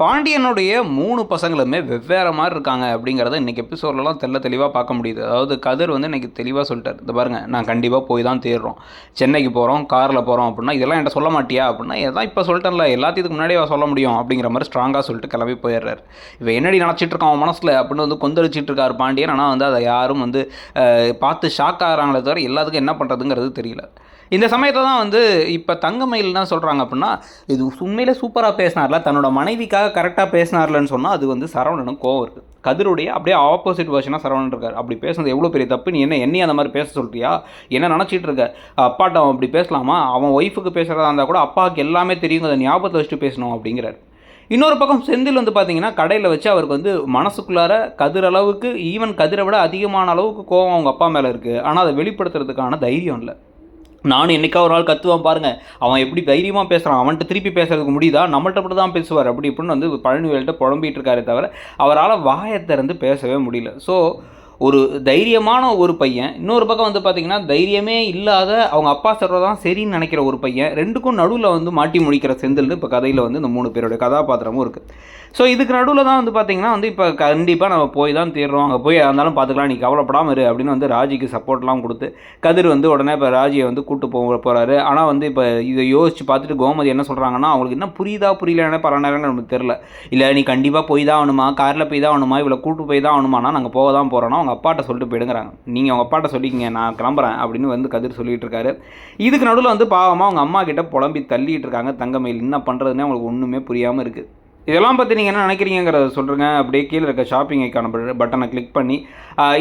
பாண்டியனுடைய மூணு பசங்களுமே வெவ்வேறு மாதிரி இருக்காங்க அப்படிங்கிறத இன்றைக்கி எபிசோட்லலாம் தெல்ல தெளிவாக பார்க்க முடியுது. அதாவது கதிர் வந்து இன்றைக்கி தெளிவாக சொல்லிட்டார். இந்த பாருங்கள் நான் கண்டிப்பாக போய் தான் தேடுறோம் சென்னைக்கு போகிறோம் காரில் போகிறோம் அப்படின்னா இதெல்லாம் என்கிட்ட சொல்ல மாட்டியா அப்படின்னா எதான் இப்போ சொல்லிட்டேன்ல எல்லாத்தையும் முன்னாடியே சொல்ல முடியும் அப்படிங்கிற மாதிரி ஸ்ட்ராங்காக சொல்லிட்டு கிளம்பி போயிடுறாரு. இப்போ என்னடி நினச்சிட்டு இருக்கான் அவன் மனசில் அப்படின்னு வந்து கொந்தளிச்சிட்டு இருக்கார் பாண்டியன். ஆனால் வந்து அதை யாரும் வந்து பார்த்து ஷாக் ஆகிறாங்களே தவிர எல்லாத்துக்கும் என்ன பண்ணுறதுங்கிறது தெரியல. இந்த சமயத்தில் தான் வந்து இப்போ தங்கமயில் என்ன சொல்கிறாங்க அப்படின்னா இது உண்மையிலே சூப்பராக பேசினார்ல தன்னோட மனைவிக்காக கரெக்டாக பேசினார்லன்னு சொன்னால் அது வந்து சரவணனுக்கு கோவம் இருக்குது கதிருடைய அப்படியே ஆப்போசிட் வருஷனாக சரவணன் இருக்கார். அப்படி பேசுனது எவ்வளோ பெரிய தப்பு? நீ என்ன என்னையும் அந்த மாதிரி பேச சொல்கிறியா என்ன நினச்சிட்டு இருக்க? அப்பாட்ட அவன் அப்படி பேசலாமா? அவன் ஒய்ஃபுக்கு பேசுகிறதா இருந்தால் கூட அப்பாவுக்கு எல்லாமே தெரியும் அதை ஞாபகத்தை வச்சுட்டு பேசணும் அப்படிங்கிறார். இன்னொரு பக்கம் செந்தில் வந்து பார்த்தீங்கன்னா கடையில் வச்சு அவருக்கு வந்து மனசுக்குள்ளார கதிர் அளவுக்கு ஈவன் கதிரை விட அதிகமான அளவுக்கு கோவம் அவங்க அப்பா மேலே இருக்குது ஆனால் அதை வெளிப்படுத்துறதுக்கான தைரியம் இல்லை. நானும் என்னைக்கா ஒரு நாள் கத்துவான் பாருங்க. அவன் எப்படி தைரியமாக பேசுகிறான் அவன்கிட்ட திருப்பி பேசுறதுக்கு முடியுதா? நம்மள்ட்ட மட்டும் தான் பேசுவார். அப்படி இப்படின்னு வந்து பழனிவேல்கிட்ட புலம்பிட்டு இருக்காரே தவிர அவரால் வாயை திறந்து பேசவே முடியல. ஸோ ஒரு தைரியமான ஒரு பையன். இன்னொரு பக்கம் வந்து பார்த்தீங்கன்னா தைரியமே இல்லாத அவங்க அப்பா சொல்கிறது தான் சரின்னு நினைக்கிற ஒரு பையன். ரெண்டுக்கும் நடுவில் வந்து மாட்டி முடிக்கிற செந்தில்னு இப்போ கதையில் வந்து இந்த மூணு பேருடைய கதாபாத்திரமும் இருக்குது ஸோ இதுக்கு நடுவில் தான் வந்து பார்த்திங்கன்னா வந்து இப்போ கண்டிப்பாக நம்ம போய் தான் தீர்றோம் அங்கே போய் இருந்தாலும் பார்த்துக்கலாம் நீ கவலைப்படாமல் இரு அப்படின்னு வந்து ராஜிக்கு சப்போர்ட்லாம் கொடுத்து கதிர் வந்து உடனே இப்போ ராஜியை வந்து கூட்டு போக போகிறாரு ஆனால் வந்து இப்போ இதை யோசிச்சு பார்த்துட்டு கோமதி என்ன சொல்கிறாங்கன்னா அவங்களுக்கு என்ன புரியுதா புரியலன்னு பல நேரங்கள் நமக்கு தெரில இல்லை நீ கண்டிப்பாக போய் தான் ஆகணுமா? காரில் போய் தான் ஆகணுமா? இவ்வளோ கூட்டு போய் தான் ஆகணுமானா நாங்கள் போக தான் போகிறோன்னா அவங்க அப்பாட்ட சொல்லிட்டு போயிடுங்கிறாங்க. நீங்கள் அவங்க அப்பாட்ட சொல்லிக்கிங்க நான் கிளம்புறேன் அப்படின்னு வந்து கதிர் சொல்லிட்டு இருக்காரு. இதுக்கு நடுவில் வந்து பாவமாக அவங்க அம்மா கிட்ட புலம்பி தள்ளிட்டு இருக்காங்க. தங்கமயில் என்ன பண்ணுறதுன்னே அவங்களுக்கு ஒன்றுமே புரியாமல் இருக்குது இதெல்லாம் பற்றி நீங்கள் என்ன நினைக்கிறீங்கிறத சொல்கிறேங்க அப்படியே கீழே இருக்க ஷாப்பிங் ஐக்கான பட்டனை கிளிக் பண்ணி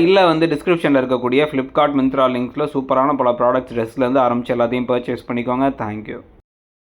இல்லை வந்து டிஸ்கிரிப்ஷனில் இருக்கக்கூடிய ஃப்ளிப்கார்ட் மிந்த்ரா லிங்க்ஸில் சூப்பரான பல ப்ராடக்ட்ஸ் ட்ரெஸ்லேருந்து ஆரம்பித்து எல்லாத்தையும் பர்ச்சேஸ் பண்ணிக்கோங்க. தேங்க்யூ